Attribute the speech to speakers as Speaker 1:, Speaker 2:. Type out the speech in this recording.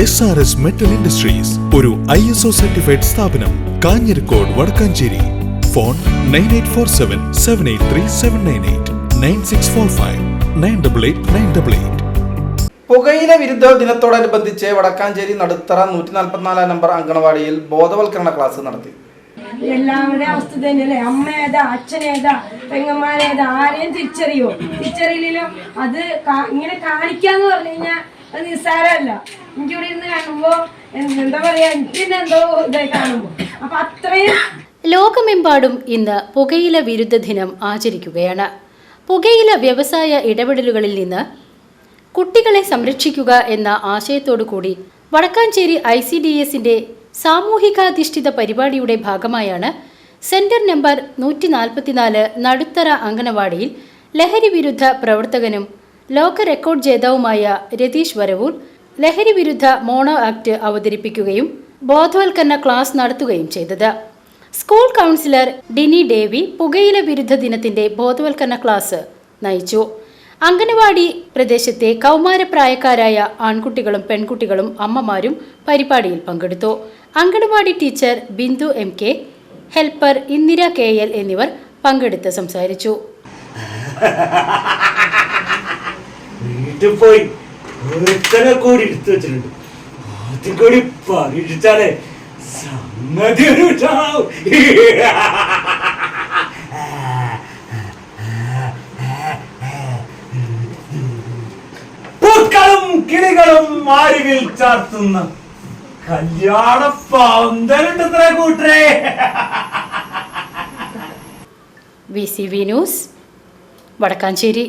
Speaker 1: S R S metal industries ഒരു I S O certified സ്ഥാപനം Kanjirakode Vadakkanchery. Phone nine eight four seven seven eight three seven nine eight nine six four five nine double eight nine double eight
Speaker 2: പുകയില വിരുദ്ധ ദിനത്തോടനുബന്ധിച്ച് വടക്കാഞ്ചേരി നടുത്തറ നൂറ്റി നാൽപ്പത്തിനാലാം number അങ്കണവാടിയിൽ ബോധവൽക്കരണ class നടത്തി.
Speaker 3: എല്ലാവരുടെ അവസ്ഥ തന്നെയല്ലേ? അമ്മ ഏതാ? അച്ഛൻ ഏതാ? പെങ്ങന്മാരേതാ ആരെയും തിരിച്ചറിയോ? തിരിച്ചറിയില്ലല്ലോ. അത് ഇങ്ങനെ കാണിക്കാന്ന് പറഞ്ഞു കഴിഞ്ഞാൽ അത് നിസ്സാരമല്ല. എനിക്ക് ഇവിടെ ഇരുന്ന് കാണുമ്പോ എന്താ പറയാ എന്തോ ഇതായി കാണുമ്പോ. അപ്പൊ അത്രയും
Speaker 4: ലോകമെമ്പാടും ഇന്ന് പുകയില വിരുദ്ധ ദിനം ആചരിക്കുകയാണ്. പുകയില വ്യവസായ ഇടപെടലുകളിൽ നിന്ന് കുട്ടികളെ സംരക്ഷിക്കുക എന്ന ആശയത്തോടു കൂടി വടക്കാഞ്ചേരി ഐ സി ഡി എസിന്റെ സാമൂഹികാധിഷ്ഠിത പരിപാടിയുടെ ഭാഗമായാണ് സെന്റർ നമ്പർ നൂറ്റി നാൽപ്പത്തിനാല് നടുത്തറ അങ്കണവാടിയിൽ ലഹരി വിരുദ്ധ പ്രവർത്തകനും ലോക റെക്കോർഡ് ജേതാവുമായ രതീഷ് വരവൂർ ലഹരി വിരുദ്ധ മോണോ ആക്ട് അവതരിപ്പിക്കുകയും ബോധവൽക്കരണ ക്ലാസ് നടത്തുകയും ചെയ്തത്. സ്കൂൾ കൗൺസിലർ ഡിനി ഡേവി പുകയില വിരുദ്ധ ദിനത്തിന്റെ ബോധവൽക്കരണ ക്ലാസ് നയിച്ചു. അംഗനവാടി പ്രദേശത്തെ കൗമാരപ്രായക്കാരായ ആൺകുട്ടികളും പെൺകുട്ടികളും അമ്മമാരും പരിപാടിയിൽ പങ്കെടുത്തു. Anganwadi teacher Bindu M K helper Indira K L എന്നിവർ പങ്കെടുത്ത് സംസാരിച്ചു.
Speaker 5: പോയി. ഒരുത്തനെ കൂടി എടുത്തു വെച്ചിട്ടുണ്ട്. ആദ്യം കൂടി പരീക്ഷിച്ചാലേ സംഗതി ഒരു പൂക്കളും കിളികളും മാരിവിൽ ചാർത്തുന്ന കല്യാണ പന്തലുണ്ടത്രേ കൂട്ടരേ.
Speaker 4: V C V news Vadakkanchery.